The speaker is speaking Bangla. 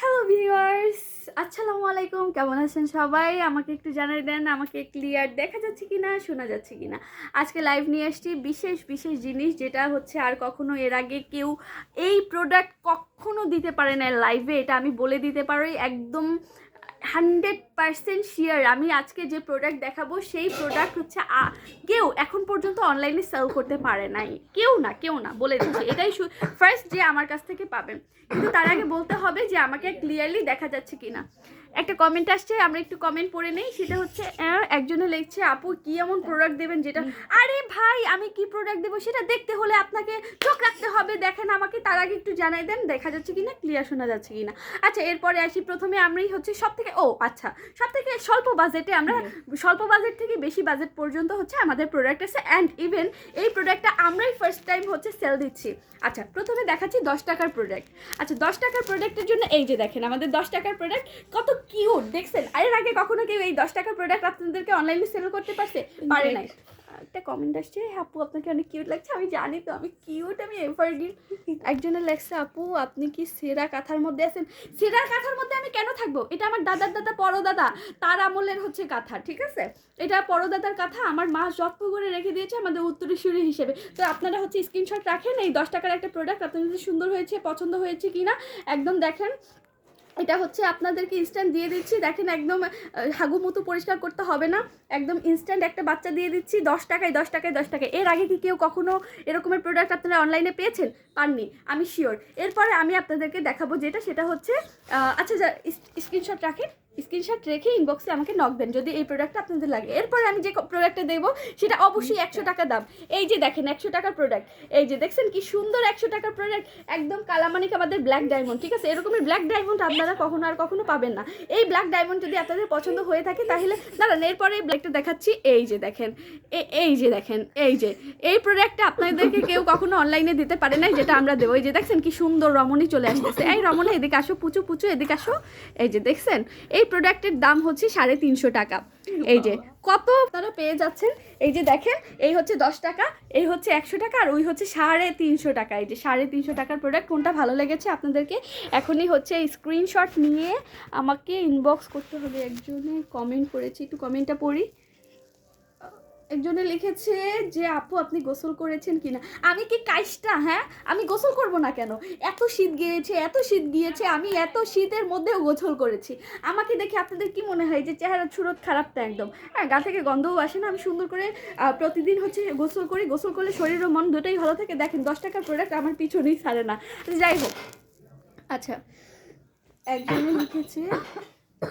হ্যালো ভিউয়ার্স আসসালামু আলাইকুম কেমন আছেন সবাই? আমাকে একটু জানাই দেন, আমাকে ক্লিয়ার দেখা যাচ্ছে কি না শোনা যাচ্ছে কি না আজকে লাইভ নিয়ে আসছি বিশেষ বিশেষ জিনিস, যেটা হচ্ছে আর কখনো এর আগে কেউ এই প্রোডাক্ট কখনো দিতে পারে না লাইভে এটা আমি বলে দিতে পারি, একদম হান্ড্রেড পার্সেন্ট শিওর আমি আজকে যে প্রোডাক্ট দেখাবো, সেই প্রোডাক্ট হচ্ছে কেউ এখন পর্যন্ত অনলাইনে সেল করতে পারে নাই। কেউ না কেউ না, বলে দিচ্ছি। এটাই ফার্স্ট যে আমার কাছ থেকে পাবেন কিন্তু তার আগে বলতে হবে যে আমাকে ক্লিয়ারলি দেখা যাচ্ছে কিনা। একটা কমেন্ট আসছে আমরা একটু কমেন্ট পড়ে নেই। সেটা হচ্ছে একজনে লিখছে আপু কি এমন প্রোডাক্ট দেবেন যেটা আরে ভাই আমি কি প্রোডাক্ট দেবো সেটা দেখতে হলে আপনাকে চোখ রাখতে হবে। দেখেন আমাকে তার আগে একটু জানাই দেন দেখা যাচ্ছে কি না ক্লিয়ার শোনা যাচ্ছে কি না আচ্ছা এরপরে আসি প্রথমে আমরাই হচ্ছে সব থেকে ও আচ্ছা সব থেকে স্বল্প বাজেটে আমরা স্বল্প বাজেট থেকে বেশি বাজেট পর্যন্ত হচ্ছে আমাদের প্রোডাক্ট আছে। অ্যান্ড ইভেন এই প্রোডাক্টটা আমরাই ফার্স্ট টাইম হচ্ছে সেল দিচ্ছি। আচ্ছা প্রথমে দেখাচ্ছি দশ টাকার প্রোডাক্ট আচ্ছা দশ টাকার প্রোডাক্টের জন্য এই যে দেখেন আমাদের দশ টাকার প্রোডাক্ট কত কিউট দেখছেন? এর আগে কখনো কেউ এই দশ টাকার প্রোডাক্ট আপনাদেরকে অনলাইনে সেল করতে পারছে? পারে নাই। একটা কমেন্ট আসছে "হ্যাঁ, আপু আপনাকে অনেক কিউট লাগছে আমি জানি তো আমি কিউট আমি এভারগ্রিন একজনের লেখছে আপু আপনি কি সেরা কাঁথার মধ্যে আছেন? সেরা কাঁথার মধ্যে আমি কেন থাকব? এটা আমার দাদার দাদা পরদাদা তার আমলের হচ্ছে কাঁথা ঠিক আছে? এটা পরদাদার কাঁথা আমার মা যত্ন করে রেখে দিয়েছে আমাদের উত্তরসূরি হিসেবে। তো আপনারা হচ্ছে স্ক্রিনশট রাখেন এই দশ টাকার একটা প্রোডাক্ট আপনাদের সুন্দর হয়েছে পছন্দ হয়েছে কিনা? একদম দেখেন এটা হচ্ছে আপনাদেরকে ইনস্ট্যান্ট দিয়ে দিচ্ছি। দেখেন একদম হাগু মতো পরিষ্কার করতে হবে না। একদম ইনস্ট্যান্ট একটা বাচ্চা দিয়ে দিচ্ছি, দশ টাকায় দশ টাকায় দশ টাকায়। এর আগে কি কেউ কখনও এরকমের প্রোডাক্ট আপনারা অনলাইনে পেয়েছেন? পাননি, আমি শিওর এরপরে আমি আপনাদেরকে দেখাবো যেটা, সেটা হচ্ছে আচ্ছা স্ক্রিনশট রাখেন। স্ক্রিনশট রেখে ইনবক্সে আমাকে নক দেন, যদি এই প্রোডাক্টটা আপনাদের লাগে। এরপরে আমি যে প্রোডাক্টটা দেবো, সেটা অবশ্যই একশো টাকা দাম। এই যে দেখেন, একশো টাকার প্রোডাক্ট এই যে দেখছেন কি সুন্দর একশো টাকার প্রোডাক্ট একদম কালামানিক আমাদের ব্ল্যাক ডায়মন্ড ঠিক আছে? এরকমের ব্ল্যাক ডায়মন্ড আপনারা কখনো আর কখনো পাবেন না। এই ব্ল্যাক ডায়মন্ড যদি আপনাদের পছন্দ হয়ে থাকে, তাহলে দাঁড়ান, এরপরে এই ব্ল্যাকটা দেখাচ্ছি। এই যে দেখেন এই যে দেখেন, এই যে। এই প্রোডাক্টটা আপনাদেরকে কেউ কখনো অনলাইনে দিতে পারে না যেটা আমরা দেবো। এই যে দেখছেন কি সুন্দর রমণী চলে আসতেছে। এই রমণী, এদিকে আসো, পুচু পুচু, এদিকে আসো। এই যে দেখছেন, এই প্রোডাক্টের দাম হচ্ছে সাড়ে তিনশো টাকা। এই যে কত তারা পেয়ে যাচ্ছেন? এই যে দেখেন এই হচ্ছে দশ টাকা এই হচ্ছে একশো টাকা আর ওই হচ্ছে সাড়ে তিনশো টাকা। এই যে সাড়ে তিনশো টাকার প্রোডাক্ট কোনটা ভালো লেগেছে আপনাদেরকে? এখনই হচ্ছে স্ক্রিনশট নিয়ে আমাকে ইনবক্স করতে হবে। একজনে কমেন্ট করেছি একটু কমেন্টটা পড়ি। একজনে লিখেছে যে, আপু, আপনি গোসল করেছেন কিনা? আমি কি কাইসটা হ্যাঁ? আমি গোসল করব না কেন? এত শীত গিয়েছে, এত শীত গিয়েছে, আমি এত শীতের মধ্যেও গোসল করেছি। আমাকে দেখে আপনাদের কি মনে হয় যে, চেহারা ছুরত খারাপটা একদম? হ্যাঁ গা থেকে গন্ধও আসে না, আমি সুন্দর করে প্রতিদিন হচ্ছে গোসল করি। গোসল করলে শরীর ও মন দুটোই ভালো থাকে। দেখেন, দশ টাকার প্রোডাক্ট আমার পিছনেই ছাড়ে না। যাই হোক। আচ্ছা একজনে লিখেছে